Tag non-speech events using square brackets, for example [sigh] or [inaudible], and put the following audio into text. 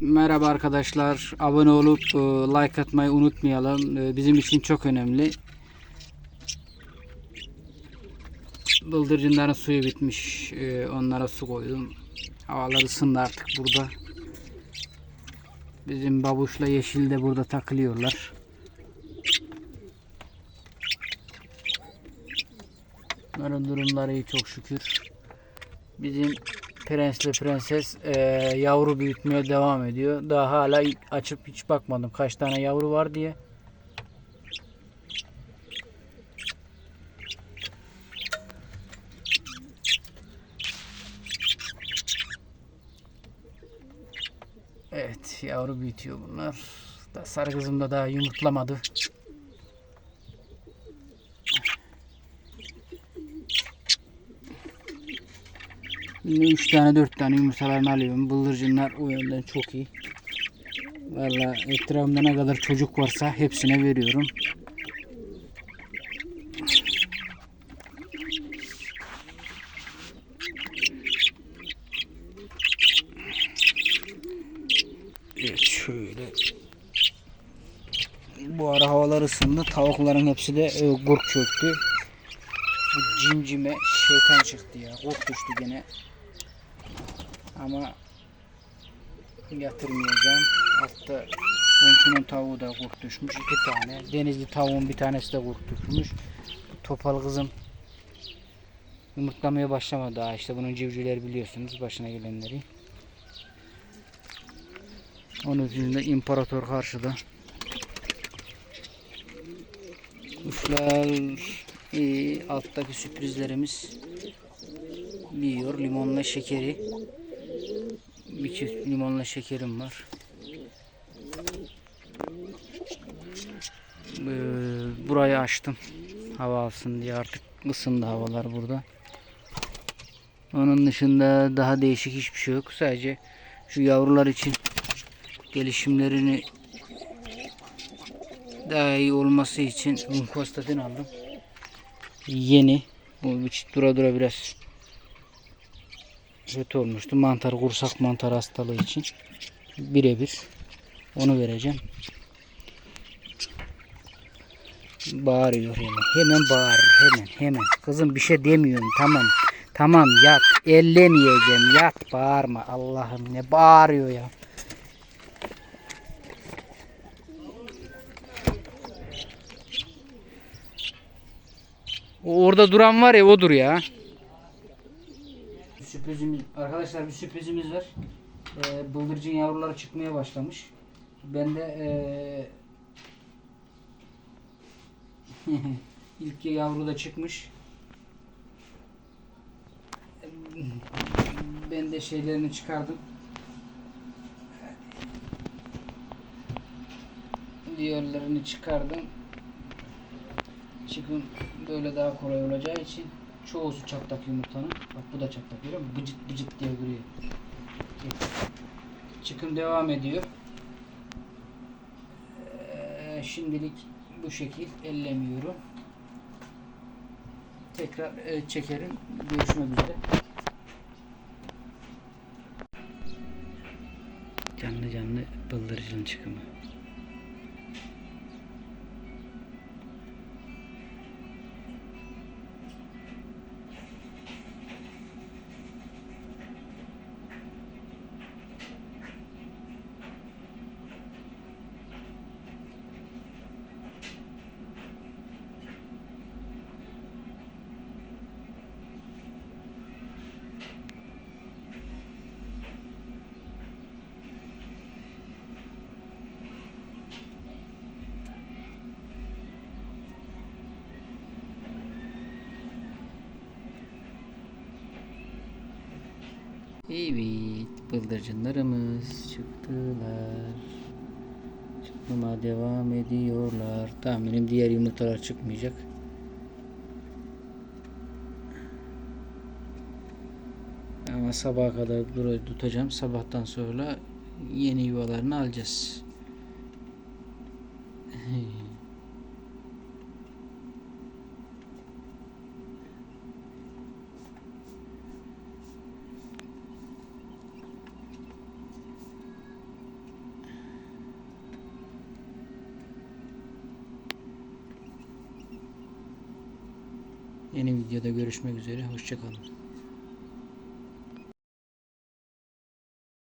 Merhaba arkadaşlar. Abone olup e, like atmayı unutmayalım. E, Bizim için çok önemli. Bıldırcınların suyu bitmiş. E, Onlara su koydum. Havalar ısındı artık burada. Bizim babuşla yeşil de burada takılıyorlar. Bunların durumları iyi çok şükür. Bizim prensle prenses e, yavru büyütmeye devam ediyor. Daha hala açıp hiç bakmadım kaç tane yavru var diye. Evet yavru büyütüyor bunlar. Sarı kızım da daha yumurtlamadı. Şimdi 3 tane 4 tane yumurtalarını alıyorum. Bıldırcınlar o yönden çok iyi. Valla etrafımda ne kadar çocuk varsa hepsine veriyorum. Evet şöyle. Bu ara havalar ısındı. Tavukların hepsi de e, gurk çöktü. Bu cimcime şeytan çıktı ya. Kurt düştü gene. Ama yatırmayacağım. Hatta komşunun tavuğu da kurt düşmüş. iki tane. Denizli tavuğun bir tanesi de kurt düşmüş. Topal kızım yumurtlamaya başlamadı daha. İşte bunun civcivleri biliyorsunuz başına gelenleri. Onun yüzünden imparator karşıda. Kuşlar iyi. Alttaki sürprizlerimiz yiyor. Limonla şekeri. Bir çift limonla şekerim var. Ee, burayı açtım. Hava alsın diye artık ısındı havalar burada. Onun dışında daha değişik hiçbir şey yok. Sadece şu yavrular için gelişimlerini daha iyi olması için Lunkostatin aldım. Yeni. Bu dura dura biraz kötü olmuştu. Mantar, kursak mantar hastalığı için. Birebir. Onu vereceğim. Bağırıyor hemen. Hemen bağırır. Hemen. Hemen. Kızım bir şey demiyorum. Tamam. Tamam yat. Ellemeyeceğim. Yat. Bağırma. Allah'ım ne bağırıyor ya. Orada duran var ya odur ya. Sürprizimiz arkadaşlar bir sürprizimiz var. Ee, bıldırcın yavruları çıkmaya başlamış. Ben de ee, [laughs] ilk yavru da çıkmış. Ben de şeylerini çıkardım. Diğerlerini çıkardım. Çıkın böyle daha kolay olacağı için çoğusu çatlak yumurtanın. Bak bu da çatlak görüyor musun? Bıcıt bıcıt diye vuruyor. Çıkım devam ediyor. Ee, şimdilik bu şekil ellemiyorum. Tekrar e, çekerim. Görüşmek üzere. Canlı canlı bıldırcın çıkımı. Evet, bıldırcınlarımız çıktılar. Çıkmama devam ediyorlar. Tahminim diğer yumurtalar çıkmayacak. Ama sabaha kadar burayı tutacağım. Sabahtan sonra yeni yuvalarını alacağız. [laughs] Yeni videoda görüşmek üzere. Hoşçakalın.